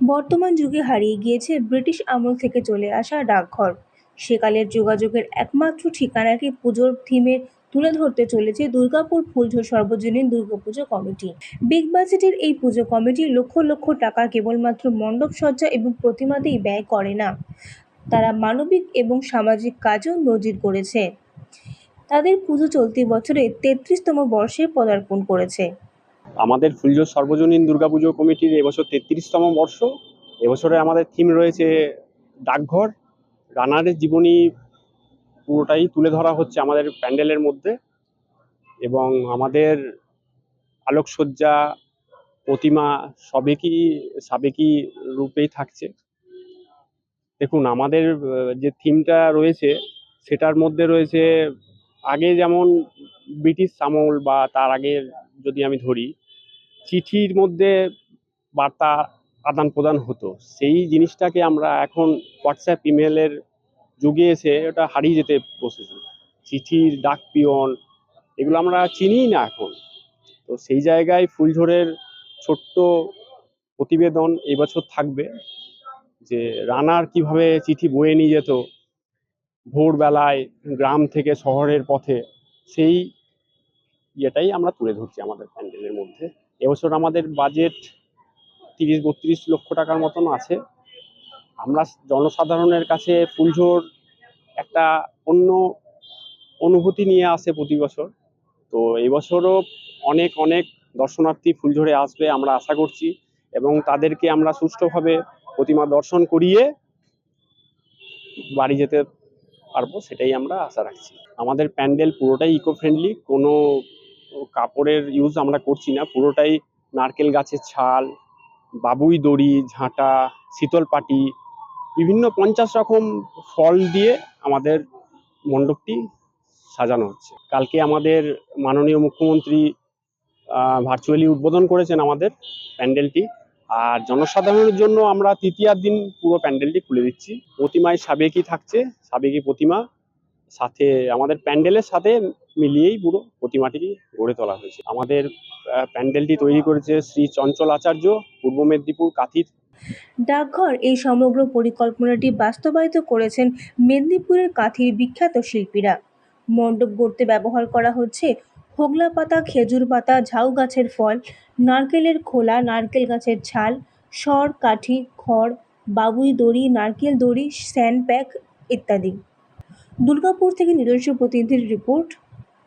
বর্তমান যুগে হারিয়ে গিয়েছে ব্রিটিশ আমল থেকে চলে আসা ডাকঘর। সেকালের যোগাযোগের একমাত্র ঠিকানাকে পুজোর থিমে তুলে ধরতে চলেছে দুর্গাপুর ফুলঝোর সর্বজনীন দুর্গাপুজো কমিটি। বিগ বাজেটের এই পুজো কমিটি লক্ষ লক্ষ টাকা কেবলমাত্র মণ্ডপ সজ্জা এবং প্রতিমাতেই ব্যয় করে না। তারা মানবিক এবং সামাজিক কাজও নজির করেছে। তাদের পুজো চলতি বছরে তেত্রিশতম বর্ষে পদার্পণ করেছে। আমাদের ফুলজোর সর্বজনীন দুর্গাপুজো কমিটির এবছর তেত্রিশতম বর্ষ। এবছরে আমাদের থিম রয়েছে ডাকঘর। রানারের জীবনী পুরোটাই তুলে ধরা হচ্ছে আমাদের প্যান্ডেলের মধ্যে। এবং আমাদের আলোকসজ্জা, প্রতিমা সবেকই সাবেকি রূপেই থাকছে। দেখুন, আমাদের যে থিমটা রয়েছে, সেটার মধ্যে রয়েছে আগে যেমন ব্রিটিশ আমল বা তার আগে যদি আমি ধরি, চিঠির মধ্যে বার্তা আদান প্রদান হতো। সেই জিনিসটাকে আমরা এখন হোয়াটসঅ্যাপ ইমেলের যুগে এসে ওটা হারিয়ে যেতে বসেছে। চিঠির ডাক পিয়ন, এগুলো আমরা চিনিই না এখন। তো সেই জায়গায় ফুলঝোরের ছোট্ট প্রতিবেদন এবছর থাকবে যে রানার কীভাবে চিঠি বয়ে নিয়ে যেত। ভোরবেলায় গ্রাম থেকে শহরের পথে সেই ইয়েটাই আমরা তুলে ধরছি আমাদের প্যান্ডেলের মধ্যে। এবছর আমাদের বাজেট তিরিশ বত্রিশ লক্ষ টাকার মতন আছে। আমরা জনসাধারণের কাছে ফুলঝোর একটা অন্য অনুভূতি নিয়ে আসে প্রতি বছর। তো এবছরও অনেক অনেক দর্শনার্থী ফুলঝোরে আসবে আমরা আশা করছি এবং তাদেরকে আমরা সুষ্ঠুভাবে প্রতিমা দর্শন করিয়ে বাড়ি যেতে পারব সেটাই আমরা আশা রাখছি। আমাদের প্যান্ডেল পুরোটাই ইকো ফ্রেন্ডলি কোনো কাপড়ের ইউজ আমরা করছি না। পুরোটাই নারকেল গাছের ছাল, বাবুই দড়ি, ঝাঁটা, শীতল পাটি, বিভিন্ন পঞ্চাশ রকম ফল দিয়ে আমাদের মণ্ডপটি সাজানো হচ্ছে। কালকে আমাদের মাননীয় মুখ্যমন্ত্রী ভার্চুয়ালি উদ্বোধন করেছেন আমাদের প্যান্ডেলটি। আর জনসাধারণের জন্য আমরা তৃতীয়ার দিন পুরো প্যান্ডেলটি খুলে দিচ্ছি। প্রতিমায় সাবেকি থাকছে, সাবেকি প্রতিমা, সাথে আমাদের প্যান্ডেলের সাথে মিলিয়েই পুরো প্রতিমাটি গড়ে তোলা হয়েছে। আমাদের প্যান্ডেলটি তৈরি করেছে শ্রী চঞ্চল আচার্য, পূর্ব মেদিনীপুর কাথির। ডাকঘর এই সমগ্র পরিকল্পনাটি বাস্তবায়িত করেছেন মেদিনীপুরের কাঁথির বিখ্যাত শিল্পীরা। মণ্ডপ গড়তে ব্যবহার করা হচ্ছে হোগলা পাতা, খেজুর পাতা, ঝাউ গাছের ফল, নারকেলের খোলা, নারকেল গাছের ছাল, সর, কাঠি, খড়, বাবুই দড়ি, নারকেল দড়ি, স্যান্ড প্যাক ইত্যাদি। দুর্গাপুর থেকে নিজস্ব প্রতিনিধির রিপোর্ট